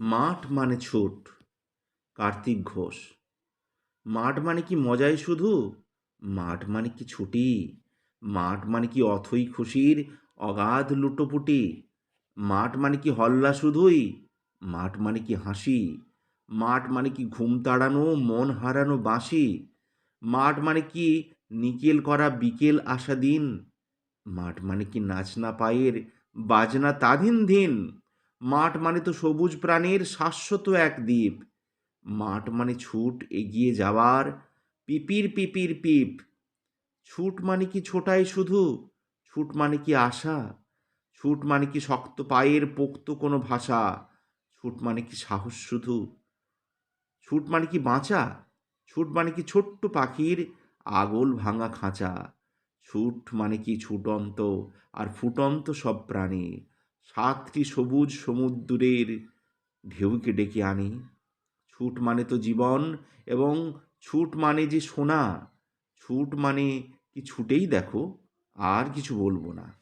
মাঠ মানে ছুট, কার্তিক ঘোষ। মাঠ মানে কি মজাই শুধু? মাঠ মানে কি ছুটি? মাঠ মানে কি অথই খুশির অগাধ লুটোপুটি? মাঠ মানে কি হল্লা শুধুই? মাঠ মানে কি হাসি? মাঠ মানে কি ঘুম তাড়ানো, মন হারানো বাঁশি? মাঠ মানে কি নিকেল করা বিকেল আসা দিন? মাঠ মানে কি নাচনা পায়ের বাজনা তাধিন দিন? মাঠ মানে তো সবুজ প্রাণীর শাশ্বত এক দ্বীপ। মাঠ মানে ছুট এগিয়ে যাওয়ার পিপির পিপির পিপ। ছুট মানে কি ছোটাই শুধু? ছুট মানে কি আশা? ছুট মানে কি শক্ত পায়ের পোক্ত কোনো ভাষা? ছুট মানে কি সাহস শুধু? ছুট মানে কি বাঁচা? ছুট মানে কি ছোট্ট পাখির আগল ভাঙা খাঁচা? ছুট মানে কি ছুটন্ত আর ফুটন্ত সব প্রাণী? সাতটি সবুজ সমুদ্রের ঢেউকে ডেকে আনি। ছুট মানে তো জীবন এবং ছুট মানে যে সোনা। ছুট মানে কি ছুটেই দেখো, আর কিছু বলব না।